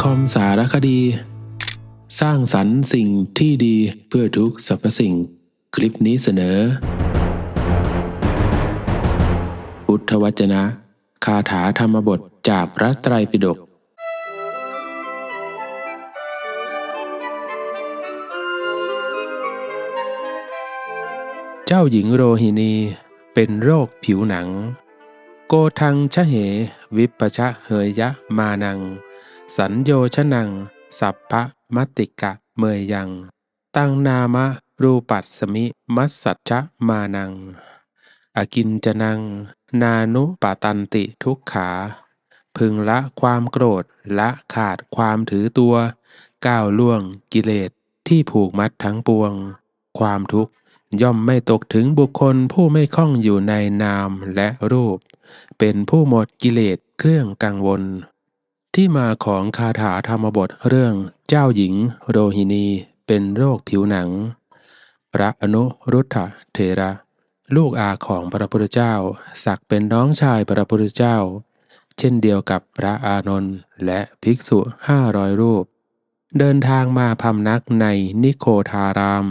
คอมสารคดี สร้างสรรค์สิ่งที่ดีเพื่อทุกสรรพสิ่ง คลิปนี้เสนอ พุทธวจนะ คาถาธรรมบทจากพระไตรปิฎกเจ้าหญิงโรฮินีเป็นโรคผิวหนัง โกทังชะเห วิปปชะเหยยะมานัง สัญโยชนัง สัพพะมติกะเมยยัง ตั้งนามะรูปัสสมิมัสสัจจะมานัง อกินจนัง นานุปตันติทุกขา พึงละความโกรธละขาดความถือตัว ก้าวล่วงกิเลสที่ผูกมัดทั้งปวง ความทุกข์ย่อมไม่ตกถึงบุคคลผู้ไม่คล่องอยู่ในนามและรูป เป็นผู้หมดกิเลสเครื่องกังวล ที่มาของคาถาธรรมบทเรื่องเจ้าหญิงโรฮินีเป็นโรคผิวหนัง พระอนุรุทธะเถระ ลูกอาของพระพุทธเจ้าสักเป็นน้องชายพระพุทธเจ้า เช่นเดียวกับพระอานนท์และภิกษุห้าร้อยรูป เดินทางมาพำนักในนิโคทาราม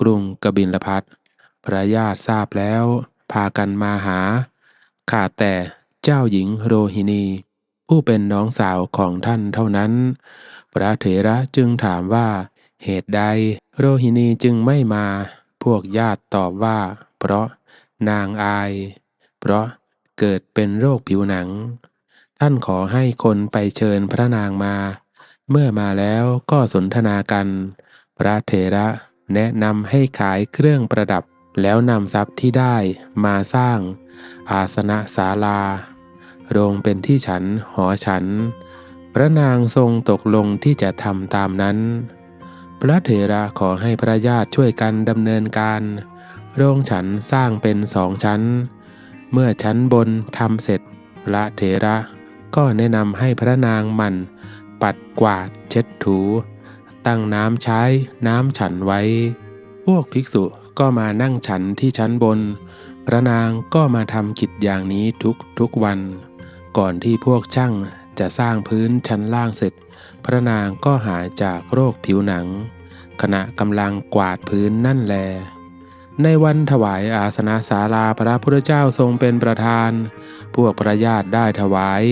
กรุงกบิลพัทพระญาติทราบแล้ว พากันมาหา ขาดแต่เจ้าหญิงโรฮินี ผู้เป็นน้องสาวของท่านเท่านั้น พระเถระจึงถามว่า เหตุใดโรฮินีจึงไม่มา พวกญาติตอบว่า เพราะนางอาย เพราะเกิดเป็นโรคผิวหนัง ท่านขอให้คนไปเชิญพระนางมา เมื่อมาแล้วก็สนทนากัน พระเถระแนะนำให้ขายเครื่องประดับแล้วนำทรัพย์ที่ได้มาสร้าง อาสนะศาลา โรงเป็นที่ฉันหอฉัน พระนางทรงตกลงที่จะทำตามนั้น พระเถระขอให้พระญาติช่วยกันดำเนินการ โรงฉันสร้างเป็นสองชั้น เมื่อชั้นบนทำเสร็จ พระเถระก็แนะนำให้พระนางมันปัดกวาดเช็ดถู ตั้งน้ำใช้น้ำฉันไว้ พวกภิกษุก็มานั่งฉันที่ชั้นบน พระนางก็มาทำกิจอย่างนี้ทุกทุกวัน ก่อนที่พวกช่างจะสร้างพื้นชั้นล่างเสร็จ พระนางก็หายจากโรคผิวหนัง ขณะกำลังกวาดพื้นนั่นแล ในวันถวายอาสนะศาลาพระพุทธเจ้าทรงเป็นประธาน พวกพระญาติได้ถวาย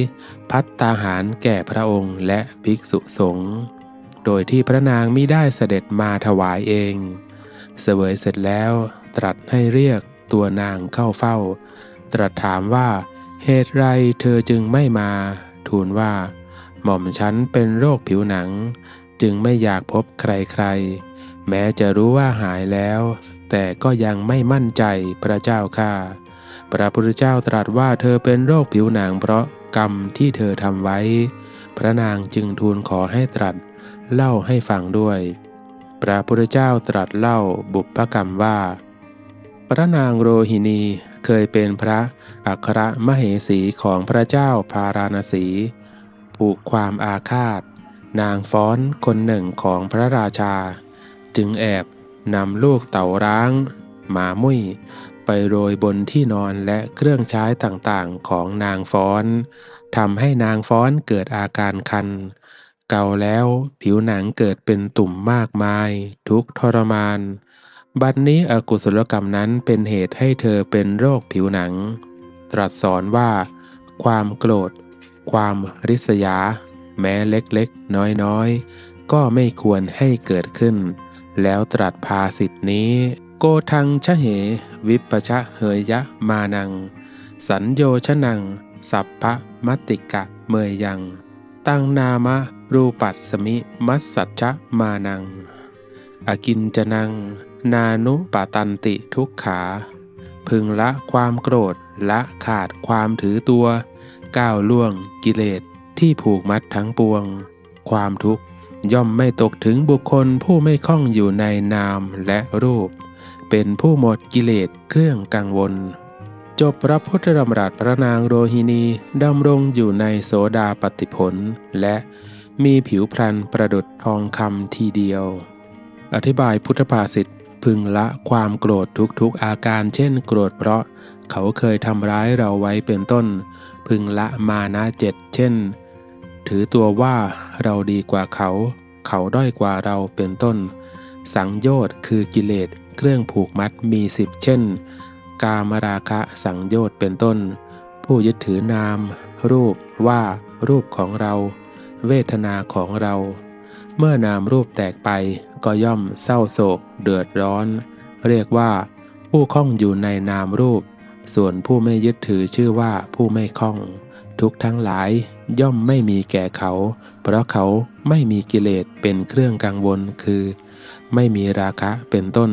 พัตตาหารแก่พระองค์และภิกษุสงฆ์โดยที่พระนางมิได้เสด็จมาถวายเอง เสวยเสร็จแล้วตรัสให้เรียกตัวนางเข้าเฝ้า ตรัสถามว่า เหตุไรเธอจึงไม่มา ทูลว่า หม่อมฉันเป็นโรคผิวหนัง จึงไม่อยากพบใครๆ แม้จะรู้ว่าหายแล้ว แต่ก็ยังไม่มั่นใจพระเจ้าข้าพระพุทธเจ้าตรัสว่าเธอเป็นโรคผิวหนัง เพราะกรรมที่เธอทำไว้ พระนางจึงทูลขอให้ตรัส เล่าให้ฟังด้วย พระพุทธเจ้าตรัสเล่าบุพกรรมว่า พระนางโรหินี เคยเป็นพระอัครมเหสีของพระเจ้าพาราณสี ผูกความอาฆาต นางฟ้อนคนหนึ่งของพระราชา จึงแอบนำลูกเต่าร้าง หมามุ้ย ไปโรยบนที่นอนและเครื่องใช้ต่างๆของนางฟ้อนทำให้นางฟ้อนเกิดอาการคัน เกาแล้วผิวหนังเกิดเป็นตุ่มมากมาย ทุกทรมาน บัดนี้อกุศลกรรมนั้นเป็นเหตุให้เธอเป็นโรคผิวหนัง ตรัสสอนว่า ความโกรธ ความริษยา แม้เล็กๆ น้อยๆ ก็ไม่ควรให้เกิดขึ้น แล้วตรัสภาสิทธินี้ โกทังชะเห วิปปชะเหยยะมานัง สัญโยชนัง สัพพะมติกะเมยยัง ตังนามะรูปัสสมิมัสสัจจะมานัง อกินจนัง นานุปตันติทุกขา พึงละความโกรธละขาดความถือตัว ก้าวล่วงกิเลสที่ผูกมัดทั้งปวง ความทุกข์ย่อมไม่ตกถึงบุคคลผู้ไม่คล่องอยู่ในนามและรูป เป็นผู้หมดกิเลสเครื่องกังวล จบพระพุทธดำรัสพระนางโรฮินีดำรงอยู่ในโสดาปติผล และมีผิวพรรณประดุดทองคำทีเดียว อธิบายพุทธภาษิตพึงละความโกรธทุกๆอาการเช่นโกรธเพราะเขาเคยทำร้ายเราไว้เป็นต้น พึงละมานะเจ็ดเช่น ถือตัวว่าเราดีกว่าเขา เขาด้อยกว่าเราเป็นต้น สังโยชน์คือกิเลสเครื่องผูกมัดมีสิบเช่น กามราคะสังโยชน์เป็นต้น ผู้ยึดถือนาม รูปว่ารูปของเรา เวทนาของเรา เมื่อนามรูปแตกไป ก็ย่อมเศร้าโศก เดือดร้อน เรียกว่า ผู้คล้องอยู่ในนามรูป ส่วนผู้ไม่ยึดถือชื่อว่าผู้ไม่คล้อง ทุกทั้งหลายย่อมไม่มีแก่เขา เพราะเขาไม่มีกิเลสเป็นเครื่องกังวลคือ ไม่มีราคะเป็นต้น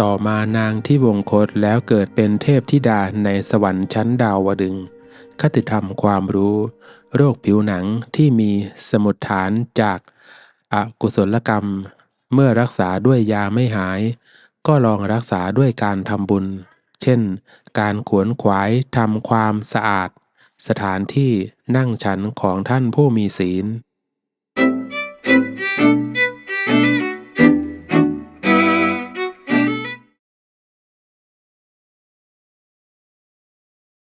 ต่อมานางที่วงคตแล้วเกิดเป็นเทพธิดาในสวรรค์ชั้นดาวดึงคติธรรมความรู้ โรคผิวหนังที่มีสมุดฐานจากอากุศลกรรม เมื่อรักษาด้วยยาไม่หาย ก็ลองรักษาด้วยการทำบุญ เช่น การขวนขวายทำความสะอาด สถานที่นั่งฉันของท่านผู้มีศีล